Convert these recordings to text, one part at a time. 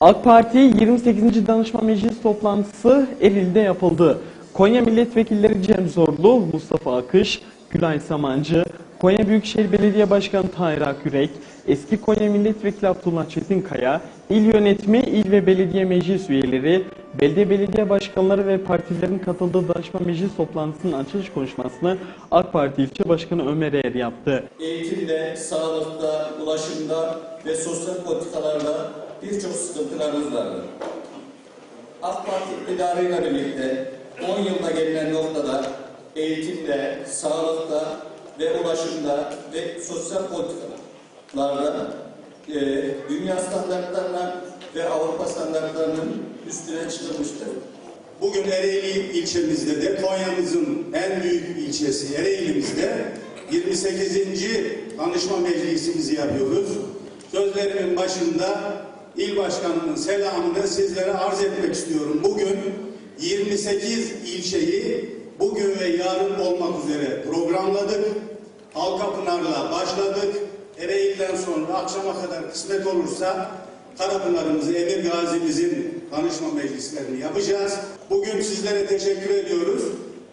AK Parti 28. Danışma Meclis toplantısı Eril'de yapıldı. Konya Milletvekilleri Cem Zorlu, Mustafa Akış, Gülay Samancı, Konya Büyükşehir Belediye Başkanı Tahir Akürek, eski Konya Milletvekili Abdullah Çetinkaya, il yönetimi, il ve belediye meclis üyeleri, belediye belediye başkanları ve partilerin katıldığı danışma meclis toplantısının açılış konuşmasını AK Parti ilçe başkanı Ömer Er yaptı. eğitimde, sağlıkta, ulaşımda ve sosyal politikalarda birçok sıkıntılarımız vardır. AK Parti iktidarıyla birlikte 10 yılda gelinen noktada eğitimde, sağlıkta ve ulaşımda ve sosyal politikalarda e, dünya standartlarına ve Avrupa standartlarının üstüne çıkılmıştır. Bugün Ereğli ilçemizde de Konya'mızın en büyük ilçesi Ereğli'mizde 28. danışma meclisimizi yapıyoruz. Sözlerimin başında il başkanının selamını sizlere arz etmek istiyorum. Bugün 28 ilçeyi bugün ve yarın olmak üzere programladık. Halkapınar'la başladık. Ereğli'den sonra akşama kadar kısmet olursa Karapınar'ımızı, Emir Gazi'mizin danışma meclislerini yapacağız. Bugün sizlere teşekkür ediyoruz.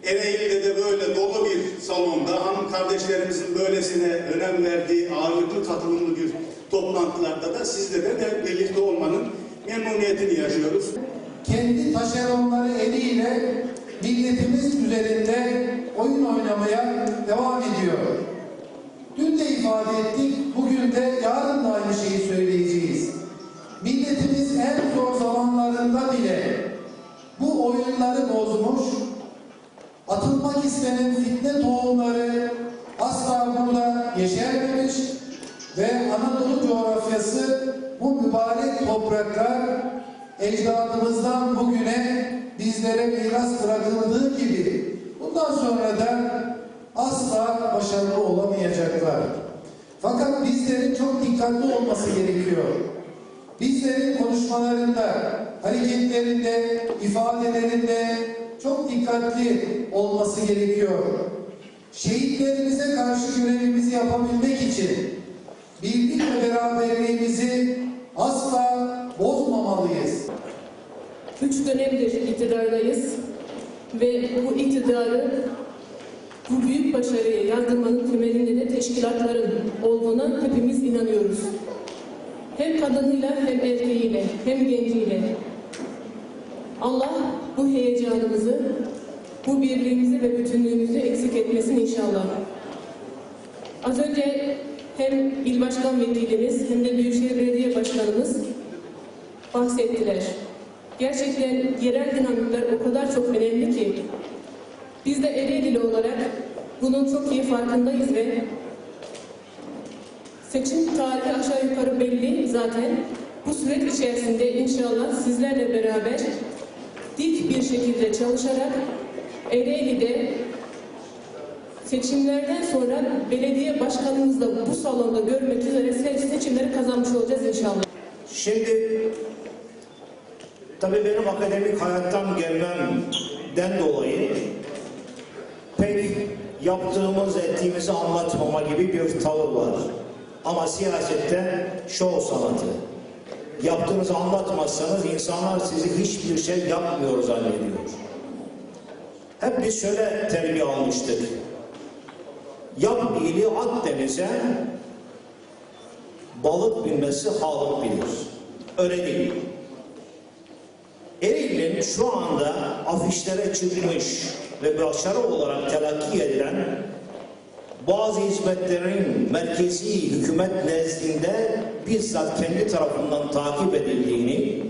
Ereğli'de de böyle dolu bir salonda hanım kardeşlerimizin böylesine önem verdiği ağırlıklı katılımlı bir toplantılarda da sizlere de birlikte olmanın memnuniyetini yaşıyoruz. kendi taşeronları eliyle milletimiz üzerinde oyun oynamaya devam ediyor. Dün de ifade ettik, bugün de yarın da aynı şeyi söyleyeceğiz. Milletimiz en zor zamanlarında bile bu oyunları bozmuş, atılmak istenen fitne tohumları topraklar ecdadımızdan bugüne bizlere miras bırakıldığı gibi bundan sonra da asla başarılı olamayacaklar. Fakat bizlerin çok dikkatli olması gerekiyor. Bizlerin konuşmalarında, hareketlerinde, ifadelerinde çok dikkatli olması gerekiyor. Şehitlerimize karşı görevimizi yapabilmek için birlik ve beraberliğimizi asla bozmamalıyız. Üç dönemdir iktidardayız ve bu iktidarı bu büyük başarıyı yazdırmanın temelinde de teşkilatların olduğuna hepimiz inanıyoruz. Hem kadınıyla hem erkeğiyle hem genciyle. Allah bu heyecanımızı, bu birliğimizi ve bütünlüğümüzü eksik etmesin inşallah. Az önce hem il başkan vekilimiz hem de Büyükşehir Belediye Başkanımız bahsettiler. Gerçekten yerel dinamikler o kadar çok önemli ki biz de Ereğlili olarak bunun çok iyi farkındayız ve seçim tarihi aşağı yukarı belli zaten. Bu süreç içerisinde inşallah sizlerle beraber dik bir şekilde çalışarak Ereğli'de seçimlerden sonra belediye başkanımızı da bu salonda görmek üzere se- seçimleri kazanmış olacağız inşallah. Şimdi tabii benim akademik hayattan gelmemden dolayı pek yaptığımız ettiğimizi anlatmama gibi bir tavır var. Ama siyasette şov sanatı. Yaptığınızı anlatmazsanız insanlar sizi hiçbir şey yapmıyor zannediyor. Hep biz şöyle terbiye almıştık. Yap iyiliği at denize, balık bilmesi halık bilir. Öyle değil. Ereğli'nin şu anda afişlere çıkmış ve başarı olarak telakki edilen bazı hizmetlerin merkezi hükümet nezdinde bizzat kendi tarafından takip edildiğini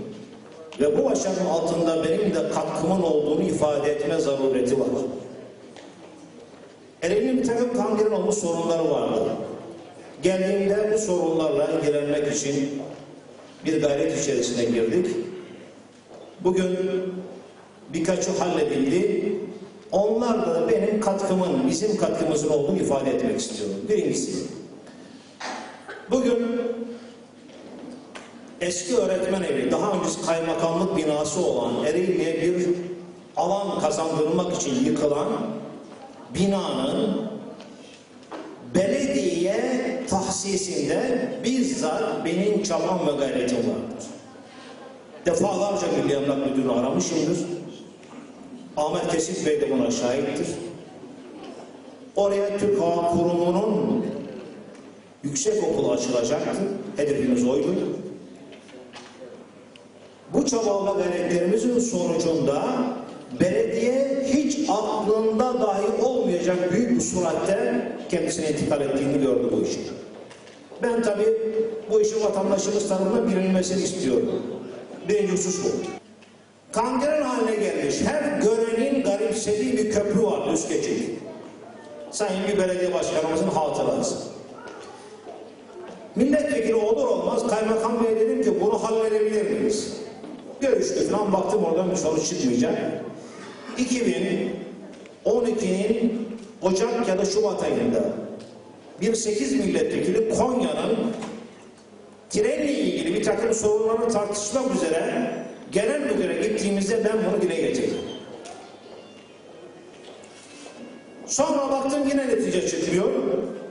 ve bu başarının altında benim de katkımın olduğunu ifade etme zarureti var. Ereğli'nin bir takım kangren olmuş sorunları vardı. Geldiğimde bu sorunlarla ilgilenmek için bir gayret içerisine girdik. Bugün birkaçı halledildi. Onlar da benim katkımın, bizim katkımızın olduğunu ifade etmek istiyorum. Birincisi, bugün eski öğretmen evi, daha öncesi kaymakamlık binası olan Ereğli'ye bir alan kazandırmak için yıkılan binanın belediyeye tahsisinde bizzat benim çabam ve gayretim vardır. Defalarca Milli Emlak Müdürü'nü aramışımdır. Ahmet Kesif Bey de buna şahittir. Oraya Türk Hava Kurumu'nun yüksek okulu açılacaktı. Hedefimiz oydu. Bu çaba ve gayretlerimizin sonucunda belediye hiç aklında dahi olmayacak büyük bir suratte kendisine intikal ettiğini gördü bu işin. Ben tabii bu işin vatandaşımız tarafından bilinmesini istiyorum. Birinci husus bu. Kangren haline gelmiş her görenin garipsediği bir köprü var üst geçit. Sayın bir belediye başkanımızın hatırası. Milletvekili olur olmaz kaymakam bey dedim ki bunu halledebilir miyiz? Görüştük falan baktım oradan bir sonuç çıkmayacak. 2012'nin Ocak ya da Şubat ayında bir 8 milletvekili Konya'nın trenle ilgili bir takım sorunları tartışmak üzere genel müdüre gittiğimizde ben bunu dile getirdim. Sonra baktım yine netice çıkmıyor.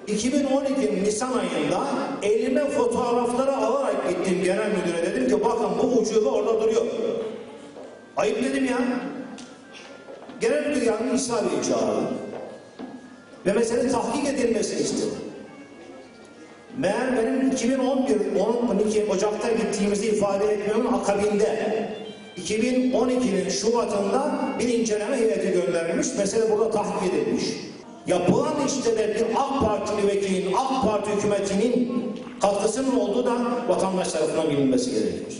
2012'nin Nisan ayında elime fotoğrafları alarak gittim genel müdüre dedim ki bakın bu ucube orada duruyor. Ayıp dedim ya. Genel müdür İsa Bey'i çağırdı. Ve mesele tahkik edilmesini istedi. Meğer benim 2011 12 Ocak'ta gittiğimizi ifade etmiyorum akabinde 2012'nin Şubat'ında bir inceleme heyeti gönderilmiş. Mesele burada tahkik edilmiş. Yapılan işte de bir AK Partili vekilin, AK Parti hükümetinin katkısının olduğu da vatandaş tarafından bilinmesi gerekiyor.